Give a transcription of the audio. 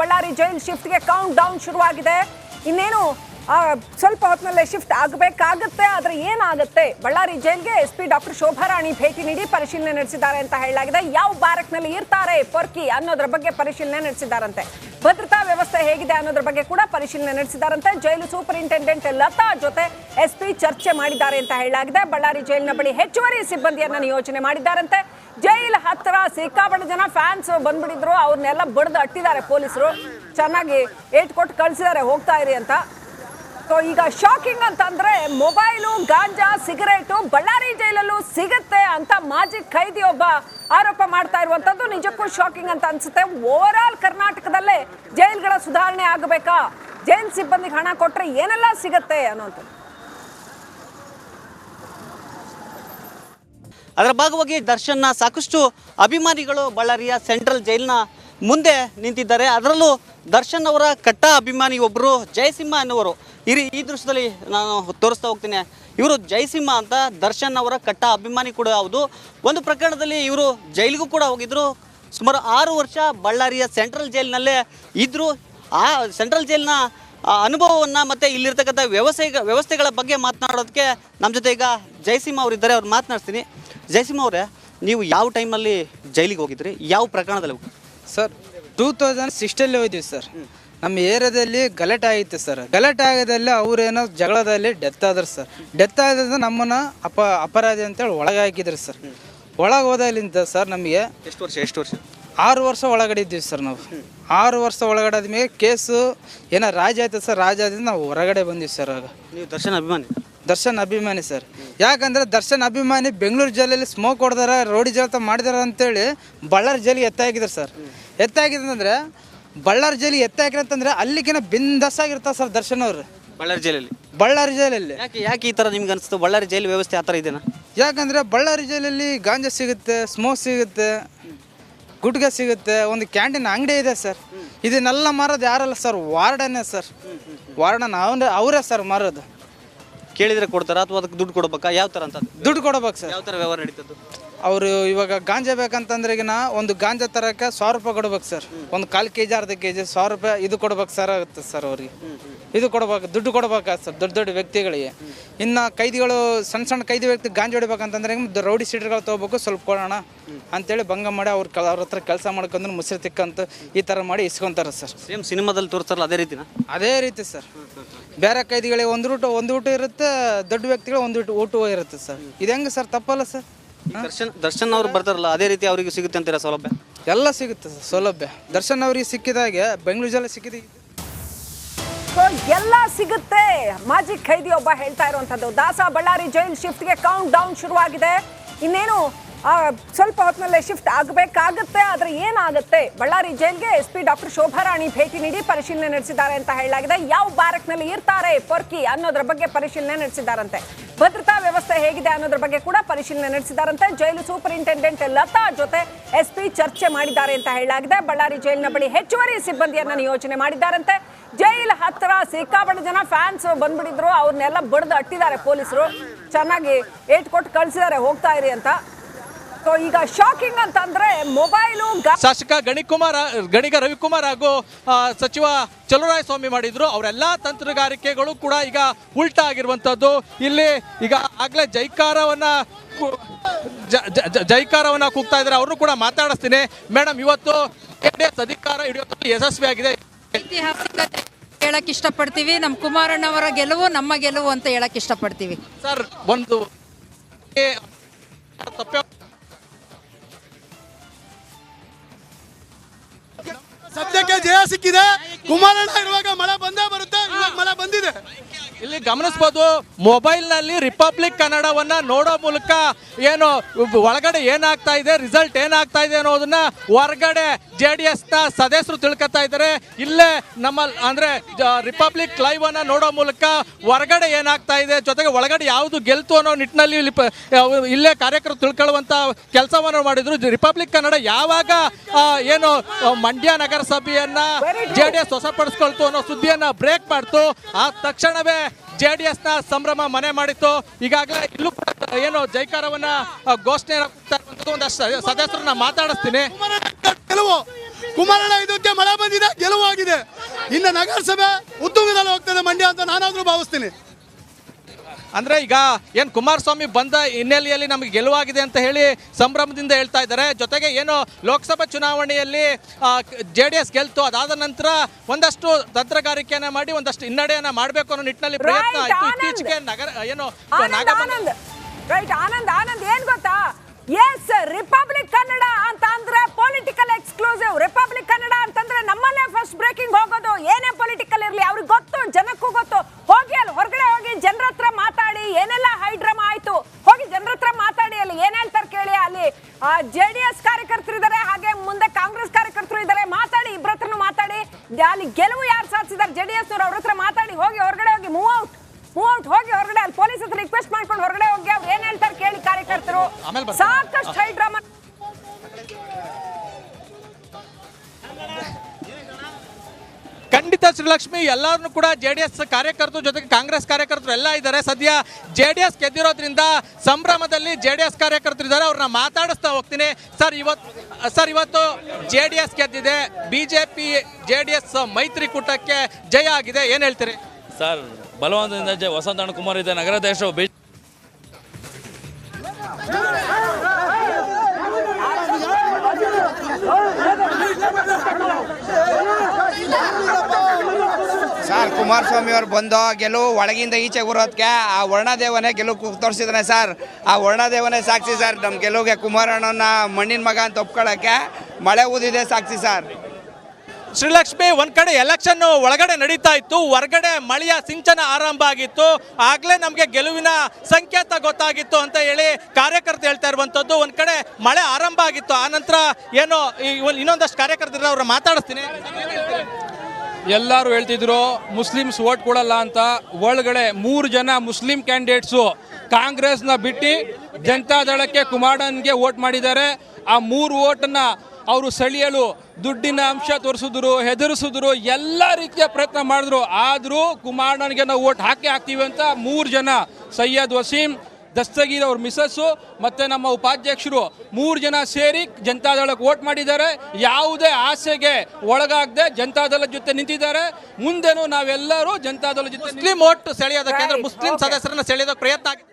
Ballari jail ಶಿಫ್ಟ್ಗೆ count down ಶುರುವಾಗಿದೆ. ಇನ್ನೇನು ಸ್ವಲ್ಪ ಹೊತ್ತಿನಲ್ಲೇ ಶಿಫ್ಟ್ ಆಗಬೇಕಾಗತ್ತೆ, ಆದರೆ ಏನಾಗುತ್ತೆ? ಬಳ್ಳಾರಿ ಜೈಲ್ಗೆ ಎಸ್ ಪಿ ಡಾಕ್ಟರ್ ಶೋಭಾರಾಣಿ ಭೇಟಿ ನೀಡಿ ಪರಿಶೀಲನೆ ನಡೆಸಿದ್ದಾರೆ ಅಂತ ಹೇಳಲಾಗಿದೆ. ಯಾವ ಬ್ಯಾರಕ್ನಲ್ಲಿ ಇರ್ತಾರೆ ಪೊರ್ಕಿ ಅನ್ನೋದ್ರ ಬಗ್ಗೆ ಪರಿಶೀಲನೆ ನಡೆಸಿದ್ದಾರಂತೆ. ಭದ್ರತಾ ವ್ಯವಸ್ಥೆ ಹೇಗಿದೆ ಅನ್ನೋದ್ರ ಬಗ್ಗೆ ಕೂಡ ಪರಿಶೀಲನೆ ನಡೆಸಿದ್ದಾರಂತೆ. ಜೈಲು ಸೂಪರಿಂಟೆಂಡೆಂಟ್ ಲತಾ ಜೊತೆ ಎಸ್ ಪಿ ಚರ್ಚೆ ಮಾಡಿದ್ದಾರೆ ಅಂತ ಹೇಳಲಾಗಿದೆ. ಬಳ್ಳಾರಿ ಜೈಲಿನ ಬಳಿ ಹೆಚ್ಚುವರಿ ಸಿಬ್ಬಂದಿಯನ್ನು ನಿಯೋಜನೆ ಮಾಡಿದ್ದಾರಂತೆ. ಜೈಲ್ ಹತ್ತಿರ ಸಿಕ್ಕಾಪಟ್ಟೆ ಜನ ಫ್ಯಾನ್ಸ್ ಬಂದ್ಬಿಟ್ಟಿದ್ರು. ಅವ್ರನ್ನೆಲ್ಲ ಬಡ್ದು ಅಟ್ಟಿದ್ದಾರೆ ಪೊಲೀಸರು. ಚೆನ್ನಾಗಿ ಏಟ್ ಕೊಟ್ಟು ಕಳ್ಸಿದ್ದಾರೆ, ಹೋಗ್ತಾ ಇರಿ ಅಂತ. ಸೊ, ಈಗ ಶಾಕಿಂಗ್ ಅಂತಂದ್ರೆ ಮೊಬೈಲು, ಗಾಂಜಾ, ಸಿಗರೇಟು ಬಳ್ಳಾರಿ ಜೈಲಲ್ಲೂ ಸಿಗುತ್ತೆ ಅಂತ ಮಾಜಿ ಒಬ್ಬ ಆರೋಪ ಮಾಡ್ತಾ ಇರುವಂತದ್ದು ನಿಜಕ್ಕೂ ಶಾಕಿಂಗ್ ಅಂತ ಅನ್ಸುತ್ತೆ. ಓವರ್ ಆಲ್ ಕರ್ನಾಟಕದಲ್ಲೇ ಜೈಲ್ಗಳ ಸುಧಾರಣೆ ಆಗಬೇಕಾ? ಜೈಲ್ ಸಿಬ್ಬಂದಿಗೆ ಹಣ ಕೊಟ್ರೆ ಏನೆಲ್ಲ ಸಿಗುತ್ತೆ ಅನ್ನೋದು. ಅದರ ಭಾಗವಾಗಿ ದರ್ಶನ್ನ ಸಾಕಷ್ಟು ಅಭಿಮಾನಿಗಳು ಬಳ್ಳಾರಿಯ ಸೆಂಟ್ರಲ್ ಜೈಲಿನ ಮುಂದೆ ನಿಂತಿದ್ದಾರೆ. ಅದರಲ್ಲೂ ದರ್ಶನ್ ಅವರ ಕಟ್ಟ ಅಭಿಮಾನಿ ಒಬ್ಬರು ಜಯಸಿಂಹ ಅನ್ನುವರು ಇರಿ ಈ ದೃಶ್ಯದಲ್ಲಿ ನಾನು ತೋರಿಸ್ತಾ ಹೋಗ್ತೀನಿ. ಇವರು ಜಯಸಿಂಹ ಅಂತ ದರ್ಶನ್ ಅವರ ಕಟ್ಟ ಅಭಿಮಾನಿ ಕೂಡ ಹೌದು. ಒಂದು ಪ್ರಕರಣದಲ್ಲಿ ಇವರು ಜೈಲಿಗೂ ಕೂಡ ಹೋಗಿದ್ರು. ಸುಮಾರು ಆರು ವರ್ಷ ಬಳ್ಳಾರಿಯ ಸೆಂಟ್ರಲ್ ಜೈಲಿನಲ್ಲೇ ಇದ್ದರು ಆ ಸೆಂಟ್ರಲ್ ಜೈಲಿನ ಅನುಭವವನ್ನು ಮತ್ತು ಇಲ್ಲಿರ್ತಕ್ಕಂಥ ವ್ಯವಸ್ಥೆ ವ್ಯವಸ್ಥೆಗಳ ಬಗ್ಗೆ ಮಾತನಾಡೋದಕ್ಕೆ ನಮ್ಮ ಜೊತೆ ಈಗ ಜಯಸಿಂಹ ಅವರಿದ್ದಾರೆ ಅವ್ರು ಮಾತನಾಡ್ತೀನಿ ಜಯಸಿಂಹ ಅವರೇ ನೀವು ಯಾವ ಟೈಮಲ್ಲಿ ಜೈಲಿಗೆ ಹೋಗಿದ್ರಿ? ಯಾವ ಪ್ರಕರಣದಲ್ಲಿ ಹೋಗಿ ಸರ್ ಟೂ ತೌಸಂಡ್ ಸಿಕ್ಸ್ಟಲ್ಲಿ ಹೋಗಿದ್ದೀವಿ ಸರ್. ನಮ್ಮ ಏರಿಯಾದಲ್ಲಿ ಗಲಾಟೆ ಆಗಿತ್ತು ಸರ್. ಗಲಾಟೆ ಆಗದಲ್ಲಿ ಅವ್ರೇನೋ ಜಗಳದಲ್ಲಿ ಡೆತ್ ಆದ್ರು ಸರ್. ಡೆತ್ ಆದ್ರಿಂದ ನಮ್ಮನ್ನ ಅಪ ಅಪರಾಧಿ ಅಂತೇಳಿ ಒಳಗೆ ಹಾಕಿದ್ರು ಸರ್. ಒಳಗೆ ಹೋದಲ್ಲಿಂದ ಸರ್ ನಮಗೆ ಎಷ್ಟು ವರ್ಷ ಎಷ್ಟು ವರ್ಷ? ಆರು ವರ್ಷ ಒಳಗಡೆ ಇದ್ದೀವಿ ಸರ್ ನಾವು. ಆರು ವರ್ಷ ಒಳಗಡೆ ಆದ್ಮೇಲೆ ಕೇಸು ಏನೋ ರಾಜ ಆಯ್ತು ಸರ್ ರಾಜ ಆದ್ರಿಂದ ನಾವು ಹೊರಗಡೆ ಬಂದೀವಿ ಸರ್ ಆಗ. ನೀವು ದರ್ಶನ್ ಅಭಿಮಾನಿ? ದರ್ಶನ್ ಅಭಿಮಾನಿ ಸರ್. ಯಾಕಂದ್ರೆ ದರ್ಶನ್ ಅಭಿಮಾನಿ ಬೆಂಗಳೂರು ಜಿಲ್ಲೆಯಲ್ಲಿ ಸ್ಮೋಕ್ ಹೊಡೆದಾರ ರೋಡಿ ಜಲತ ಮಾಡಿದಾರ ಅಂತೇಳಿ ಬಳ್ಳಾರಿ ಜೈಲಿಗೆ ಎತ್ತಾಗಿದ್ರು ಸರ್. ಎತ್ತಾಕಿದಂದ್ರೆ ಬಳ್ಳಾರಿ ಜೈಲಿ ಎತ್ತ ಯಾಕೆ ಅಂತಂದ್ರೆ ಅಲ್ಲಿಗಿನ ಬಿಂದಸ್ ಆಗಿರ್ತಾರೆ ಸರ್ ದರ್ಶನ್ ಅವರು. ಬಳ್ಳಾರಿ ಜೈಲಲ್ಲಿ? ಬಳ್ಳಾರಿ ಜೈಲಲ್ಲಿ. ಯಾಕೆ ಯಾಕೆ ಈ ಥರ ನಿಮ್ಗೆ ಅನಿಸ್ತು ಬಳ್ಳಾರಿ ಜೈಲು ವ್ಯವಸ್ಥೆ ಆ ಥರ ಇದೇನಾ? ಯಾಕಂದ್ರೆ ಬಳ್ಳಾರಿ ಜೈಲಲ್ಲಿ ಗಾಂಜಾ ಸಿಗುತ್ತೆ ಸ್ಮೋಕ್ ಸಿಗುತ್ತೆ ಗುಟ್ಕಾ ಸಿಗುತ್ತೆ ಒಂದು ಕ್ಯಾಂಟೀನ್ ಅಂಗಡಿ ಇದೆ ಸರ್. ಇದನ್ನೆಲ್ಲ ಮಾರೋದು ಯಾರಲ್ಲ ಸರ್? ವಾರ್ಡನೇ ಸರ್. ವಾರ್ಡನ್ ಅವನೇ ಅವರೇ ಸರ್ ಮಾರೋದು. ಕೇಳಿದ್ರೆ ಕೊಡ್ತಾರಾ ಅಥವಾ ಅದಕ್ಕೆ ದುಡ್ಡು ಕೊಡ್ಬೇಕಾ? ಯಾವ ಥರ ಅಂತ? ದುಡ್ಡು ಕೊಡ್ಬೇಕು ಸರ್. ಯಾವ ಥರ ವ್ಯವಹಾರ ನಡೀತದ್ದು ಅವರು ಇವಾಗ ಗಾಂಜಾ ಬೇಕಂತಂದ್ರೆ ಈಗಿನ ಒಂದು ಗಾಂಜಾ ತರಕ್ಕೆ ಸಾವಿರ ರೂಪಾಯಿ ಕೊಡ್ಬೇಕು ಸರ್. ಒಂದು ಕಾಲು ಕೆ ಜಿ ಅರ್ಧ ಕೆ ಜಿ ಸಾವಿರ ರೂಪಾಯಿ ಇದು ಕೊಡ್ಬೇಕು ಸರ್ ಆಗುತ್ತೆ ಸರ್ ಅವ್ರಿಗೆ. ಇದು ಕೊಡ್ಬೇಕು ದುಡ್ಡು ಕೊಡ್ಬೇಕು ಸರ್ ದೊಡ್ಡ ದೊಡ್ಡ ವ್ಯಕ್ತಿಗಳಿಗೆ. ಇನ್ನು ಕೈದಿಗಳು ಸಣ್ಣ ಸಣ್ಣ ಕೈದಿ ವ್ಯಕ್ತಿ ಗಾಂಜಾ ಹೊಡಿಬೇಕಂತಂದ್ರೆ ರೌಡಿ ಸೀಟರ್ಗಳು ತೊಗೋಬೇಕು ಸ್ವಲ್ಪ ಕೊಡೋಣ ಅಂತೇಳಿ ಭಂಗ ಮಾಡಿ ಅವ್ರ ಅವ್ರ ಹತ್ರ ಕೆಲಸ ಮಾಡ್ಕೊಂಡು ಮುಸ್ರಿ ತಿಕ್ಕಂತ ಈ ಥರ ಮಾಡಿ ಇಸ್ಕೊಂತಾರೆ ಸರ್. ಸೇಮ್ ಸಿನಿಮಾದಲ್ಲಿ ತೋರಿಸ್ತಾರಲ್ಲ ಅದೇ ರೀತಿನ? ಅದೇ ರೀತಿ ಸರ್. ಬೇರೆ ಕೈದಿಗಳಿಗೆ ಒಂದು ಊಟ ಒಂದು ಊಟ ಇರುತ್ತೆ ದೊಡ್ಡ ವ್ಯಕ್ತಿಗಳು ಒಂದು ಊಟ ಊಟ ಇರುತ್ತೆ ಸರ್. ಇದು ಹೆಂಗೆ ಸರ್ ತಪ್ಪಲ್ಲ ಸರ್? ದರ್ಶನ್ ದರ್ಶನ್ ಅವ್ರು ಬರ್ತಾರಲ್ಲ ಅದೇ ರೀತಿ ಅವರಿಗೆ ಸಿಗುತ್ತೆ ಅಂತೀರಾ ಸೌಲಭ್ಯ? ಎಲ್ಲ ಸಿಗುತ್ತೆ ಸರ್ ಸೌಲಭ್ಯ. ದರ್ಶನ್ ಅವರಿಗೆ ಸಿಕ್ಕಿದಾಗೆ ಬೆಂಗಳೂರು ಜಲ ಸಿಕ್ಕಿದ ಸೊ ಎಲ್ಲ ಸಿಗುತ್ತೆ. ಮಾಜಿ ಖೈದಿ ಒಬ್ಬ ಹೇಳ್ತಾ ಇರುವಂತದ್ದು ದಾಸ ಬಳ್ಳಾರಿ ಜೈಲ್ ಶಿಫ್ಟ್ಗೆ ಕೌಂಟ್ ಡೌನ್ ಶುರುವಾಗಿದೆ. ಇನ್ನೇನು ಆ, ಸ್ವಲ್ಪ ಹೊತ್ತಿನಲ್ಲೇ ಶಿಫ್ಟ್ ಆಗಬೇಕಾಗುತ್ತೆ ಆದ್ರೆ ಏನಾಗುತ್ತೆ? ಬಳ್ಳಾರಿ ಜೈಲ್ಗೆ ಎಸ್ ಪಿ ಡಾಕ್ಟರ್ ಶೋಭಾರಾಣಿ ಭೇಟಿ ನೀಡಿ ಪರಿಶೀಲನೆ ನಡೆಸಿದ್ದಾರೆ ಅಂತ ಹೇಳಲಾಗಿದೆ. ಯಾವ ಬ್ಯಾರಕ್ನಲ್ಲಿ ಇರ್ತಾರೆ ಪೊರ್ಕಿ ಅನ್ನೋದ್ರ ಬಗ್ಗೆ ಪರಿಶೀಲನೆ ನಡೆಸಿದ್ದಾರಂತೆ. ಭದ್ರತಾ ವ್ಯವಸ್ಥೆ ಹೇಗಿದೆ ಅನ್ನೋದ್ರ ಬಗ್ಗೆ ಕೂಡ ಪರಿಶೀಲನೆ ನಡೆಸಿದಾರಂತೆ. ಜೈಲು ಸೂಪರಿಂಟೆಂಡೆಂಟ್ ಲತಾ ಜೊತೆ ಎಸ್ಪಿ ಚರ್ಚೆ ಮಾಡಿದ್ದಾರೆ ಅಂತ ಹೇಳಲಾಗಿದೆ. ಬಳ್ಳಾರಿ ಜೈಲಿನ ಬಳಿ ಹೆಚ್ಚುವರಿ ಸಿಬ್ಬಂದಿಯನ್ನ ನಿಯೋಜನೆ ಮಾಡಿದ್ದಾರಂತೆ ಜೈಲ್ ಹತ್ತಿರ ಸಿಕ್ಕಾಪಟ್ಟೆ ಜನ ಫ್ಯಾನ್ಸ್ ಬಂದ್ಬಿಟ್ಟಿದ್ರು. ಅವ್ರನ್ನೆಲ್ಲ ಬಡ್ದು ಅಟ್ಟಿದ್ದಾರೆ. ಪೊಲೀಸರು ಚೆನ್ನಾಗಿ ಏಟ್ ಕೊಟ್ಟು ಕಳ್ಸಿದ್ದಾರೆ. ಹೋಗ್ತಾ ಇರಿ ಅಂತ. ಸೊ ಈಗ ಶಾಕಿಂಗ್ ಅಂತಂದ್ರೆ ಮೊಬೈಲು ಶಾಸಕ ಗಣಿಕುಮಾರ್ ಗಣಿಗ ರವಿಕುಮಾರ್ ಹಾಗೂ ಸಚಿವ ಚಲುವರಾಯ ಸ್ವಾಮಿ ಮಾಡಿದ್ರು. ಅವರೆಲ್ಲ ತಂತ್ರಗಾರಿಕೆಗಳು ಕೂಡ ಈಗ ಉಲ್ಟಾ ಆಗಿರುವಂಥದ್ದು ಇಲ್ಲಿ ಈಗ ಆಗ್ಲೇ ಜೈಕಾರವನ್ನ ಜೈಕಾರವನ್ನ ಕೂಗ್ತಾ ಇದ್ದಾರೆ. ಅವ್ರನ್ನು ಕೂಡ ಮಾತಾಡಿಸ್ತೀನಿ. ಮೇಡಮ್ ಇವತ್ತು ಅಧಿಕಾರ ಹಿಡಿಯೋದ್ರಲ್ಲಿ ಯಶಸ್ವಿಯಾಗಿದೆ ಐತಿಹಾಸಿಕ ಹೇಳಕ್ ಇಷ್ಟಪಡ್ತೀವಿ. ನಮ್ಮ ಕುಮಾರಣ್ಣವರ ಗೆಲುವು ನಮ್ಮ ಗೆಲುವು ಅಂತ ಹೇಳಕ್ ಇಷ್ಟಪಡ್ತೀವಿ. ಸರ್ ಒಂದು ತಪ್ಪೇ ಸದ್ಯಕ್ಕೆ ಜಯ ಸಿಕ್ಕಿದೆ. ಕುಮಾರಣ್ಣ ಇರುವಾಗ ಮಳೆ ಬಂದೇ ಬರುತ್ತೆ. ಇವಾಗ ಮಳೆ ಬಂದಿದೆ. ಇಲ್ಲಿ ಗಮನಿಸಬಹುದು ಮೊಬೈಲ್ನಲ್ಲಿ ರಿಪಬ್ಲಿಕ್ ಕನ್ನಡವನ್ನ ನೋಡೋ ಮೂಲಕ ಏನು ಒಳಗಡೆ ಏನಾಗ್ತಾ ಇದೆ ರಿಸಲ್ಟ್ ಏನಾಗ್ತಾ ಇದೆ ಅನ್ನೋದನ್ನ ಹೊರಗಡೆ ಜೆ ಡಿ ಎಸ್ನ ಸದಸ್ಯರು ತಿಳ್ಕೊತಾ ಇದ್ದಾರೆ. ಇಲ್ಲೇ ನಮ್ಮ ಅಂದ್ರೆ ರಿಪಬ್ಲಿಕ್ ಲೈವ್ ಅನ್ನ ನೋಡೋ ಮೂಲಕ ಹೊರಗಡೆ ಏನಾಗ್ತಾ ಇದೆ ಜೊತೆಗೆ ಒಳಗಡೆ ಯಾವುದು ಗೆಲ್ತು ಅನ್ನೋ ನಿಟ್ಟಿನಲ್ಲಿ ಇಲ್ಲಿ ಇಲ್ಲೇ ಕಾರ್ಯಕರ್ತರು ತಿಳ್ಕೊಳ್ಳುವಂಥ ಕೆಲಸವನ್ನು ಮಾಡಿದ್ರು. ರಿಪಬ್ಲಿಕ್ ಕನ್ನಡ ಯಾವಾಗ ಏನು ಮಂಡ್ಯ ನಗರಸಭೆಯನ್ನ ಜೆ ಡಿ ಎಸ್ ಹೊಸಪಡಿಸ್ಕೊಳ್ತು ಅನ್ನೋ ಸುದ್ದಿಯನ್ನ ಬ್ರೇಕ್ ಮಾಡ್ತು. ಆ ತಕ್ಷಣವೇ ಜೆ ಡಿ ಎಸ್ನ ಸಂಭ್ರಮ ಮನೆ ಮಾಡಿತ್ತು. ಈಗಾಗಲೇ ಇಲ್ಲೂ ಕೂಡ ಏನು ಜೈಕಾರವನ್ನ ಘೋಷಣೆ ಒಂದಷ್ಟು ಸದಸ್ಯರನ್ನ ಮಾತಾಡಿಸ್ತೀನಿ. ಗೆಲುವು. ಕುಮಾರಣ್ಣ ಇದಕ್ಕೆ ಮಳೆ ಬಂದಿದೆ, ಗೆಲುವಾಗಿದೆ. ಇನ್ನು ನಗರಸಭೆ ಉತ್ತುಂಗದಲ್ಲಿ ಹೋಗ್ತದೆ ಮಂಡ್ಯ ಅಂತ ನಾನಾದ್ರೂ ಭಾವಿಸ್ತೀನಿ. ಅಂದ್ರೆ ಈಗ ಏನು ಕುಮಾರಸ್ವಾಮಿ ಬಂದ ಹಿನ್ನೆಲೆಯಲ್ಲಿ ನಮಗೆ ಗೆಲುವಾಗಿದೆ ಅಂತ ಹೇಳಿ ಸಂಭ್ರಮದಿಂದ ಹೇಳ್ತಾ ಇದ್ದಾರೆ. ಜೊತೆಗೆ ಏನು ಲೋಕಸಭಾ ಚುನಾವಣೆಯಲ್ಲಿ ಜೆ ಡಿ ಎಸ್ ಗೆಲ್ತು ಅದಾದ ನಂತರ ಒಂದಷ್ಟು ತಂತ್ರಗಾರಿಕೆಯನ್ನ ಮಾಡಿ ಒಂದಷ್ಟು ಹಿನ್ನಡೆಯನ್ನ ಮಾಡಬೇಕು ಅನ್ನೋ ನಿಟ್ಟಿನಲ್ಲಿ ಪ್ರಯತ್ನ ಆಯಿತು. ಇತ್ತೀಚೆಗೆ ನಗರ ಏನು ಆನಂದ್ ರೈಟ್ ಆನಂದ್. ಆನಂದ್ ಏನ್ ಗೊತ್ತಾ? ಎಸ್ ರಿಪಬ್ಲಿಕ್ ಕನ್ನಡ ಅಂತ ಅಂದ್ರೆ ಪೊಲಿಟಿಕಲ್ ಎಕ್ಸ್ಕ್ಲೂಸಿವ್ ರಿಪಬ್ಲಿಕ್ ಕನ್ನಡ ಅಂತಂದ್ರೆ ನಮ್ಮಲ್ಲೇ ಫಸ್ಟ್ ಬ್ರೇಕಿಂಗ್ ಹೋಗೋದು ಏನೇ ಪೊಲಿಟಿಕಲ್ ಇರ್ಲಿ ಅವ್ರಿಗೆ ಗೊತ್ತು ಜನಕ್ಕೂ ಗೊತ್ತು ಹೋಗಿ ಅಲ್ಲಿ ಹೊರಗಡೆ ಹೋಗಿ ಜನರ ಹತ್ರ ಮಾತಾಡಿ ಏನೆಲ್ಲ ಹೈಡ್ರಮ ಆಯ್ತು ಹೋಗಿ ಜನರ ಹತ್ರ ಮಾತಾಡಿ ಅಲ್ಲಿ ಏನ್ ಹೇಳ್ತಾರೆ ಕೇಳಿ ಅಲ್ಲಿ ಜೆ ಡಿ ಎಸ್ ಕಾರ್ಯಕರ್ತರಿದ್ದಾರೆ ಹಾಗೆ ಮುಂದೆ ಕಾಂಗ್ರೆಸ್ ಕಾರ್ಯಕರ್ತರು ಇದ್ದಾರೆ ಮಾತಾಡಿ ಇಬ್ಬರ ಹತ್ರನೂ ಮಾತಾಡಿ ಅಲ್ಲಿ ಗೆಲುವು ಯಾರು ಸಾಧಿಸಿದ್ದಾರೆ? ಜೆ ಡಿ ಎಸ್ ಅವ್ರ ಹತ್ರ ಮಾತಾಡಿ ಹೋಗಿ ಹೊರಗಡೆ ಹೋಗಿ ಮೂವ್ ಔಟ್ ಮೂವ್ ಔಟ್ ಹೋಗಿ ಹೊರಗಡೆ ಅಲ್ಲಿ ಪೊಲೀಸ್ ಹತ್ರ ರಿಕ್ವೆಸ್ಟ್ ಮಾಡ್ಕೊಂಡು ಹೊರಗಡೆ ಹೋಗಿ ಅವ್ರು ಏನ್ ಹೇಳ್ತಾರೆ ಕೇಳಿ ಕಾರ್ಯಕರ್ತರು. ಸಾಕಷ್ಟು ಹೈಡ್ರ ಸಾಕಷ್ಟು ಖಂಡಿತ ಶ್ರೀಲಕ್ಷ್ಮಿ ಎಲ್ಲರನ್ನು ಕೂಡ ಜೆ ಡಿ ಎಸ್ ಕಾರ್ಯಕರ್ತರು ಜೊತೆಗೆ ಕಾಂಗ್ರೆಸ್ ಕಾರ್ಯಕರ್ತರು ಎಲ್ಲ ಇದ್ದಾರೆ ಸದ್ಯ ಜೆ ಡಿ ಎಸ್ ಗೆದ್ದಿರೋದ್ರಿಂದ ಸಂಭ್ರಮದಲ್ಲಿ ಜೆ ಡಿ ಎಸ್ ಕಾರ್ಯಕರ್ತರು ಇದ್ದಾರೆ ಅವ್ರನ್ನ ಮಾತಾಡಿಸ್ತಾ ಹೋಗ್ತೀನಿ ಸರ್ ಇವತ್ತು ಸರ್ ಇವತ್ತು ಜೆ ಡಿ ಎಸ್ ಗೆದ್ದಿದೆ B J P J D S ಮೈತ್ರಿಕೂಟಕ್ಕೆ ಜಯ ಆಗಿದೆ ಏನು ಹೇಳ್ತೀರಿ ಸರ್ ಬಲವಂತದಿಂದ ಜಯ ವಸಂತ ಕುಮಾರ್ ಇದೆ ನಗರಾಧ್ಯಕ್ಷರು ಬಿ ಸರ್, ಕುಮಾರಸ್ವಾಮಿ ಅವ್ರು ಬಂದು, ಗೆಲುವು ಒಳಗಿಂದ ಈಚೆ ಬರೋದಕ್ಕೆ ಆ ವರ್ಣದೇವನೇ ಗೆಲುವು ತೋರಿಸಿದಾನೆ ಸರ್. ಆ ವರ್ಣದೇವನೇ ಸಾಕ್ಷಿ ಸರ್. ನಮ್ಮ ಗೆಲುವಿಗೆ ಕುಮಾರಣ್ಣನ ಮಣ್ಣಿನ ಮಗ ಅಂತ ಒಪ್ಕೊಳ್ಳೋಕ್ಕೆ ಮಳೆ ಊದಿದೆ ಸಾಕ್ಷಿ ಸರ್. ಶ್ರೀಲಕ್ಷ್ಮಿ ಒಂದ್ ಕಡೆ ಎಲೆಕ್ಷನ್ ಒಳಗಡೆ ನಡೀತಾ ಇತ್ತು, ಹೊರಗಡೆ ಮಳೆಯ ಸಿಂಚನ ಆರಂಭ ಆಗಿತ್ತು. ಆಗ್ಲೇ ನಮಗೆ ಗೆಲುವಿನ ಸಂಕೇತ ಗೊತ್ತಾಗಿತ್ತು ಅಂತ ಹೇಳಿ ಕಾರ್ಯಕರ್ತರು ಹೇಳ್ತಾ ಇರುವಂತದ್ದು. ಒಂದ್ ಕಡೆ ಮಳೆ ಆರಂಭ ಆಗಿತ್ತು, ಆ ನಂತರ ಏನೋ ಇನ್ನೊಂದಷ್ಟು ಕಾರ್ಯಕರ್ತರು ಅವ್ರ ಮಾತಾಡಿಸ್ತೀನಿ. ಎಲ್ಲರೂ ಹೇಳ್ತಿದ್ರು, ಮುಸ್ಲಿಮ್ಸ್ ಓಟ್ ಕೊಡಲ್ಲ ಅಂತ. ಒಳಗಡೆ ಮೂರು ಜನ ಮುಸ್ಲಿಂ ಕ್ಯಾಂಡಿಡೇಟ್ಸು ಕಾಂಗ್ರೆಸ್ನ ಬಿಟ್ಟು ಜನತಾದಳಕ್ಕೆ ಕುಮಾರನ್ಗೆ ಓಟ್ ಮಾಡಿದ್ದಾರೆ. ಆ ಮೂರು ಓಟನ್ನ ಅವರು ಸೆಳೆಯಲು ದುಡ್ಡಿನ ಅಂಶ ತೋರಿಸಿದ್ರು ಹೆದರಿಸಿದ್ರು ಎಲ್ಲ ರೀತಿಯ ಪ್ರಯತ್ನ ಮಾಡಿದ್ರು. ಆದರೂ ಕುಮಾರಣ್ಣನಿಗೆ ನಾವು ಓಟ್ ಹಾಕಿ ಹಾಕ್ತೀವಿ ಅಂತ ಮೂರು ಜನ ಸೈಯದ್ ವಸೀಂ ದಸ್ತಗೀರ್ ಅವ್ರ ಮಿಸಸ್ಸು ಮತ್ತು ನಮ್ಮ ಉಪಾಧ್ಯಕ್ಷರು ಮೂರು ಜನ ಸೇರಿ ಜನತಾದಳಕ್ಕೆ ವೋಟ್ ಮಾಡಿದ್ದಾರೆ. ಯಾವುದೇ ಆಸೆಗೆ ಒಳಗಾಗದೆ ಜನತಾದಳ ಜೊತೆ ನಿಂತಿದ್ದಾರೆ. ಮುಂದೆನೂ ನಾವೆಲ್ಲರೂ ಜನತಾದಳ ಜೊತೆ ಮುಸ್ಲಿಂ ಓಟ್ ಸೆಳೆಯೋದಕ್ಕೆ ಮುಸ್ಲಿಂ. ಸದಸ್ಯರನ್ನ ಸೆಳೆಯೋದಕ್ಕೆ ಪ್ರಯತ್ನ ಆಗಿದೆ.